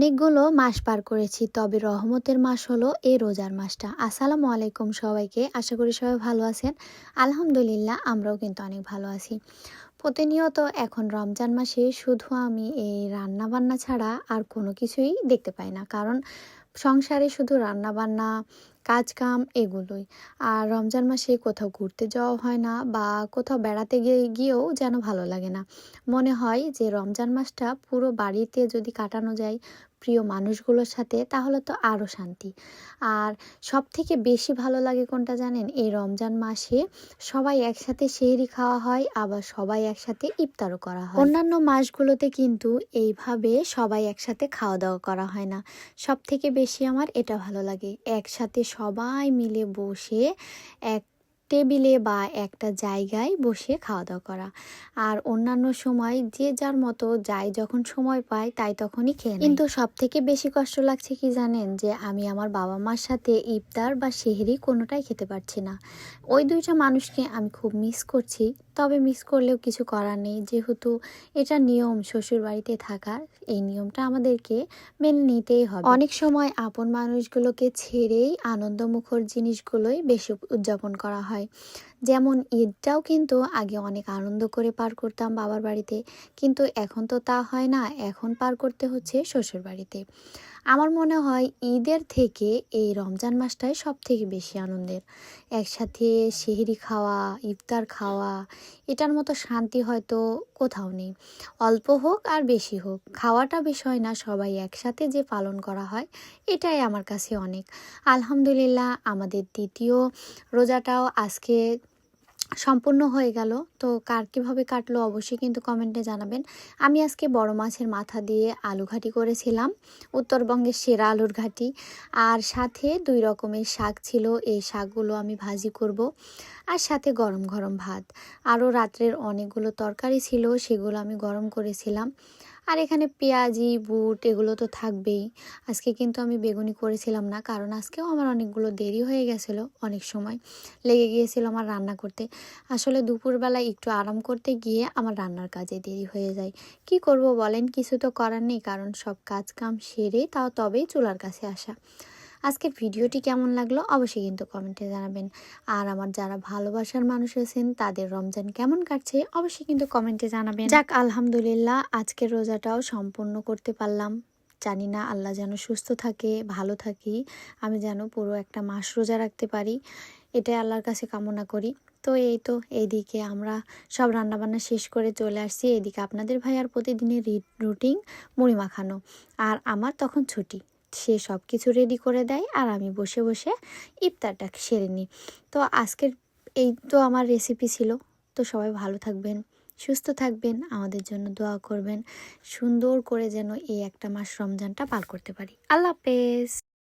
অনেকগুলো মাস পার করেছি, তবে রহমতের মাস হলো এই রোজার মাসটা। আসসালামু আলাইকুম সবাইকে, আশা করি সবাই ভালো আছেন। আলহামদুলিল্লাহ, আমরাও কিন্তু অনেক ভালো আছি। প্রতিনিয়ত এখন রমজান মাসে শুধু আমি এই রান্না বান্না ছাড়া আর কোনো কিছুই দেখতে পাই না, কারণ সংসারে শুধু রান্না বান্না কাজ কাম এগুলোই। আর রমজান মাসে কোথাও ঘুরতে যাওয়া হয় না বা কোথাও বেড়াতে গিয়ে, গিয়েও যেন ভালো লাগে না। মনে হয় যে রমজান মাসটা পুরো বাড়িতে যদি কাটানো যায় প্রিয় মানুষগুলোর সাথে, তাহলে তো আরও শান্তি। আর সব থেকে বেশি ভালো লাগে কোনটা জানেন? এই রমজান মাসে সবাই একসাথে সেহরি খাওয়া হয়, আবার সবাই একসাথে ইফতারও করা হয়। অন্যান্য মাসগুলোতে কিন্তু এইভাবে সবাই একসাথে খাওয়া দাওয়া করা হয় না। সব থেকে বেশি আমার এটা ভালো লাগে। একসাথে সবাই মিলে বসে এক টেবিলে বা একটা জায়গায় বসে খাওয়া দাওয়া করা। আর অন্যান্য সময় যে যার মতো যাই যখন সময় পায় তাই তখনই খেয়ে কিন্তু সব থেকে বেশি কষ্ট লাগছে কি জানেন? যে আমি আমার বাবা মার সাথে ইফতার বা সেহরি কোনোটাই খেতে পারছি না। ওই দুইটা মানুষকে আমি খুব মিস করছি। তবে মিস করলেও কিছু করার নেই। যেহেতু এটা নিয়ম শ্বশুর বাড়িতে থাকার এই নিয়মটা আমাদেরকে মেনে নিতেই হবে। অনেক সময় আপন মানুষগুলোকে ছেড়েই আনন্দমুখর জিনিসগুলোই বেশি উদযাপন করা হয়। は。যেমন ঈদটাও কিন্তু আগে অনেক আনন্দ করে পার করতাম বাবার বাড়িতে। কিন্তু এখন তো তা হয় না, এখন পার করতে হচ্ছে শ্বশুর বাড়িতে। আমার মনে হয় ঈদের থেকে এই রমজান মাসটাই সব থেকে বেশি আনন্দের। একসাথে সেহরি খাওয়া, ইফতার খাওয়া, এটার মতো শান্তি হয়তো কোথাও নেই। অল্প হোক আর বেশি হোক, খাওয়াটা বিষয় না, সবাই একসাথে যে পালন করা হয়, এটাই আমার কাছে অনেক। আলহামদুলিল্লাহ, আমাদের দ্বিতীয় রোজাটাও আজকে সম্পূর্ণ হয়ে গেল। তো কার কীভাবে কাটলো অবশ্যই কিন্তু কমেন্টে জানাবেন। আমি আজকে বড় মাছের মাথা দিয়ে আলু ঘাটি করেছিলাম, উত্তরবঙ্গের সেরা আলুর ঘাটি। আর সাথে দুই রকমের শাক ছিল, এই শাকগুলো আমি ভাজি করব। আর সাথে গরম গরম ভাত। আরও রাত্রের অনেকগুলো তরকারি ছিল, সেগুলো আমি গরম করেছিলাম। আর এখানে পেঁয়াজি, বুট এগুলো তো থাকবেই। আজকে কিন্তু আমি বেগুনি করেছিলাম না, কারণ আজকেও আমার অনেকগুলো দেরি হয়ে গেছিল অনেক সময়। লেগে গিয়েছিল আমার রান্না করতে। আসলে দুপুরবেলা একটু আরাম করতে গিয়ে আমার রান্নার কাজে দেরি হয়ে যায়। কি করব বলেন, কিছু তো করার নেই, কারণ সব কাজ কাম সেরে তাও তবেই চুলার কাছে আসা। আজকের ভিডিওটি কেমন লাগল অবশ্যই কিন্তু কমেন্টে জানাবেন। আর আমার যারা ভালোবাসার মানুষ আছেন, তাদের রমজান কেমন কাটছে অবশ্যই কিন্তু কমেন্টে জানাবেন। যাক, আলহামদুলিল্লাহ, আজকের রোজাটাও সম্পূর্ণ করতে পারলাম। জানি না আল্লাহ যেন সুস্থ থাকে, ভালো থাকি, আমি যেন পুরো একটা মাস রোজা রাখতে পারি, এটাই আল্লাহর কাছে কামনা করি। তো এই তো, এইদিকে আমরা সব রান্নাবান্না শেষ করে চলে আসছি। এদিকে আপনাদের ভাই আর প্রতিদিনের রুটিন মুড়ি মাখানো। আর আমার তখন ছুটি। সে সব কিছু রেডি করে দেয় আর আমি বসে বসে ইফতারটা সেরে নিই। তো আজকের এই তো আমার রেসিপি ছিল। তো সবাই ভালো থাকবেন, সুস্থ থাকবেন, আমাদের জন্য দোয়া করবেন। সুন্দর করে যেন এই একটা মাস রমজানটা পার করতে পারি। আল্লাহ হাফেজ।